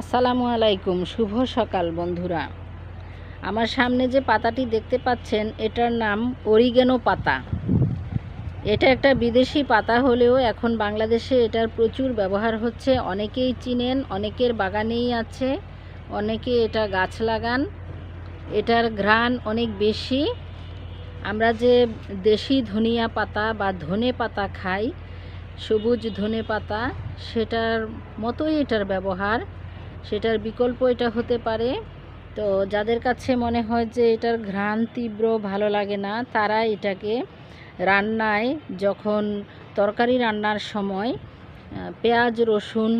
আসসালামু আলাইকুম, শুভ সকাল বন্ধুরা। আমার সামনে যে পাতাটি দেখতে পাচ্ছেন, এটার নাম অরিগেনো পাতা। এটা একটা বিদেশি পাতা হলেও এখন বাংলাদেশে এটার প্রচুর ব্যবহার হচ্ছে। অনেকেই চিনেন, অনেকের বাগানেই আছে, অনেকে এটা গাছ লাগান। এটার ঘ্রাণ অনেক বেশি। আমরা যে দেশি ধনিয়া পাতা বা ধনে পাতা খাই, সবুজ ধনে পাতা, সেটার মতোই এটার ব্যবহার। সেটার বিকল্প এটা হতে পারে। তো যাদের কাছে মনে হয় যে এটার ঘ্রাণ তীব্র ভালো লাগে না, তারা এটাকে রান্নায় যখন তরকারি রান্নার সময় পেঁয়াজ, রসুন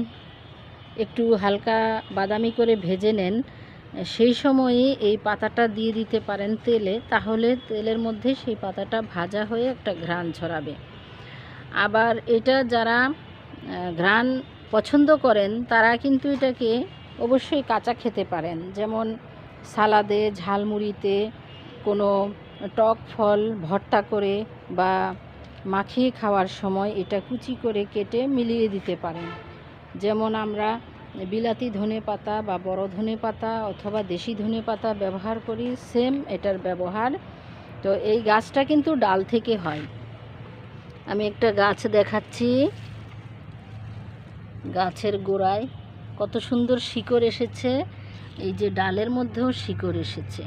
একটু হালকা বাদামি করে ভেজে নেন, সেই সময়ে এই পাতাটা দিয়ে দিতে পারেন তেলে, তাহলে তেলের মধ্যে সেই পাতাটা ভাজা হয়ে একটা ঘ্রাণ ছড়াবে। আবার এটা যারা ঘ্রাণ পছন্দ করেন, তারা কিন্তু এটাকে অবশ্যই কাঁচা খেতে পারেন। যেমন সালাদে, ঝালমুড়িতে কোনো টক ফল ভর্তা করে বা মাখিয়ে খাওয়ার সময় এটা কুচি করে কেটে মিলিয়ে দিতে পারেন। যেমন আমরা বিলাতি ধনে পাতা বা বড় ধনে পাতা অথবা দেশি ধনে পাতা ব্যবহার করি, সেম এটার ব্যবহার। তো এই গাছটা কিন্তু ডাল থেকে হয়। আমি একটা গাছ দেখাচ্ছি। গাছের গোড়ায় কত সুন্দর শিকড় এসেছে। এই যে ডালের মধ্যেও শিকড় এসেছে।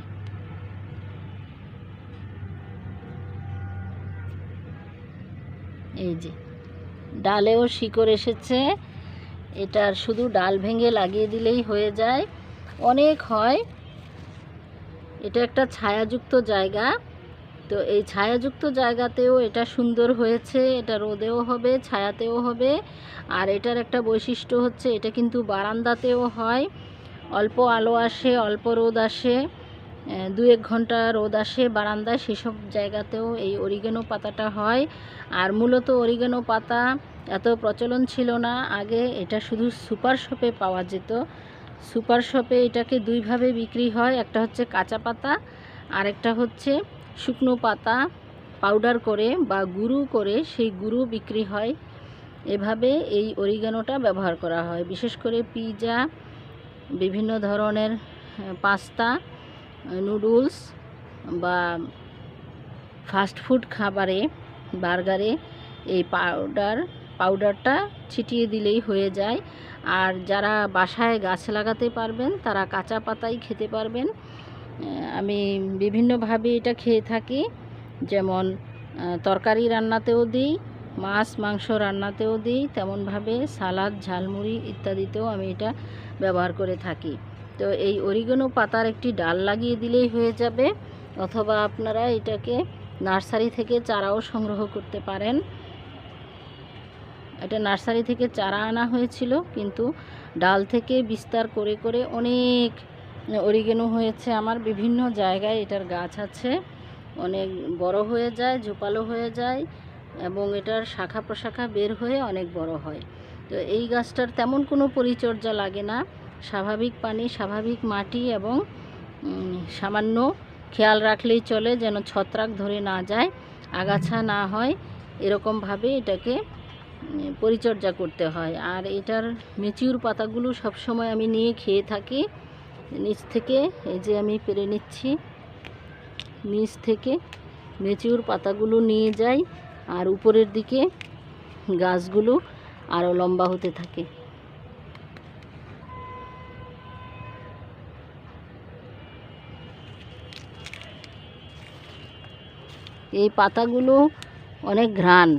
এই যে ডালেও শিকড় এসেছে। এটার শুধু ডাল ভেঙে লাগিয়ে দিলেই হয়ে যায়। অনেক হয়। এটা একটা ছায়াযুক্ত জায়গা। তো এই ছায়াযুক্ত জায়গাতেও এটা সুন্দর হয়েছে, এটা রোদেও হবে, ছায়াতেও হবে। আর এটার একটা বৈশিষ্ট্য হচ্ছে, এটা কিন্তু বারান্দাতেও হয়। অল্প আলো আসে, অল্প রোদ আসে দু এক ঘণ্টা রোদ আসে বারান্দায়, সেসব জায়গাতেও এই অরিগেনো পাতাটা হয়। আর মূলত অরিগেনো পাতা এত প্রচলন ছিল না, আগে এটা শুধু সুপার শপে পাওয়া যেত। সুপার শপে এটাকে দুইভাবে বিক্রি হয়, একটা হচ্ছে কাঁচা পাতা আর একটা হচ্ছে শুকনো পাতা পাউডার করে বা গুঁড়ো করে সেই গুঁড়ো বিক্রি হয়। এভাবে এই অরিগানোটা ব্যবহার করা হয়। বিশেষ করে পিৎজা বিভিন্ন ধরনের পাস্তা নুডলস বা ফাস্ট ফুড খাবারে, বার্গারে এই পাউডার পাউডারটা ছিটিয়ে দিলেই হয়ে যায়। আর যারা বাসায় গাছ লাগাতে পারবেন, তারা কাঁচা পাতাই খেতে পারবেন। আমি বিভিন্নভাবে এটা খেয়ে থাকি। যেমন তরকারি রান্নাতেও দিই, মাছ, মাংস রান্নাতেও দিই, তেমনভাবে সালাদ, ঝালমুড়ি ইত্যাদিতেও আমি এটা ব্যবহার করে থাকি। তো এই অরিগনো পাতার একটি ডাল লাগিয়ে দিলেই হয়ে যাবে, অথবা আপনারা এটাকে নার্সারি থেকে চারাও সংগ্রহ করতে পারেন। এটা নার্সারি থেকে চারা আনা হয়েছিল, কিন্তু ডাল থেকে বিস্তার করে করে অনেক অরিগেনো হয়েছে আমার বিভিন্ন জায়গায়, এটার গাছ আছে। অনেক বড় হয়ে যায় ঝোপালো হয়ে যায় এবং এটার শাখা প্রশাখা বের হয়ে অনেক বড় হয়। তো এই গাছটার তেমন কোনো পরিচর্যা লাগে না। স্বাভাবিক পানি, স্বাভাবিক মাটি এবং সামান্য খেয়াল রাখলেই চলে যেন ছত্রাক ধরে না যায়, আগাছা না হয়। এরকমভাবে এটাকে পরিচর্যা করতে হয়। আর এটার মেচিউর পাতাগুলো সবসময় আমি নিয়ে খেয়ে থাকি। নিচ থেকে, এই যে আমি পেরে নিচ্ছি। নিচ থেকে মেচিউর পাতাগুলো নিয়ে যাই, আর উপরের দিকে গাছগুলো আরও লম্বা হতে থাকে। এই পাতাগুলো অনেক ঘ্রাণ।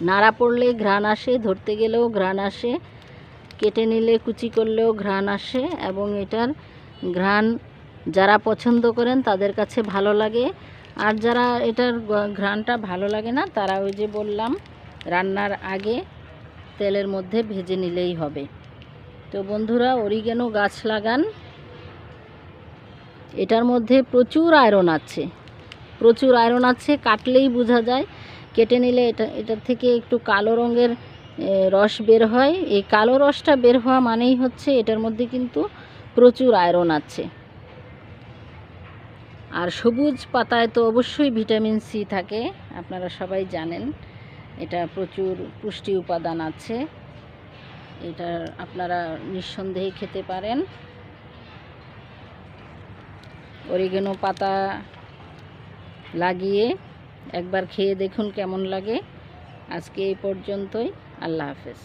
নাড়া পড়লে ঘ্রাণ আসে, ধরতে গেলেও ঘ্রাণ আসে। কেটে নিলে কুচি করলেও ঘ্রাণ আসে এবং এটার ঘ্রাণ যারা পছন্দ করেন তাদের কাছে ভালো লাগে। আর যারা এটার ঘ্রাণটা ভালো লাগে না, তারা ওই যে বললাম, রান্নার আগে তেলের মধ্যে ভেজে নিলেই হবে। তো বন্ধুরা, অরিগেনো গাছ লাগান। এটার মধ্যে প্রচুর আয়রন আছে। প্রচুর আয়রন আছে, কাটলেই বোঝা যায়। কেটে নিলে এটা, এটার থেকে একটু কালো রঙের রস বের হয়। এই কালো রসটা বের হওয়া মানেই হচ্ছে এটার মধ্যে কিন্তু প্রচুর আয়রন আছে। আর সবুজ পাতায় তো অবশ্যই ভিটামিন সি থাকে, আপনারা সবাই জানেন। এটা প্রচুর পুষ্টি উপাদান আছে। এটা আপনারা নিঃসন্দেহে খেতে পারেন। অরিগেনো পাতা লাগিয়ে একবার খেয়ে দেখুন কেমন লাগে। আজকে এই পর্যন্তই। আল্লাহ হাফেজ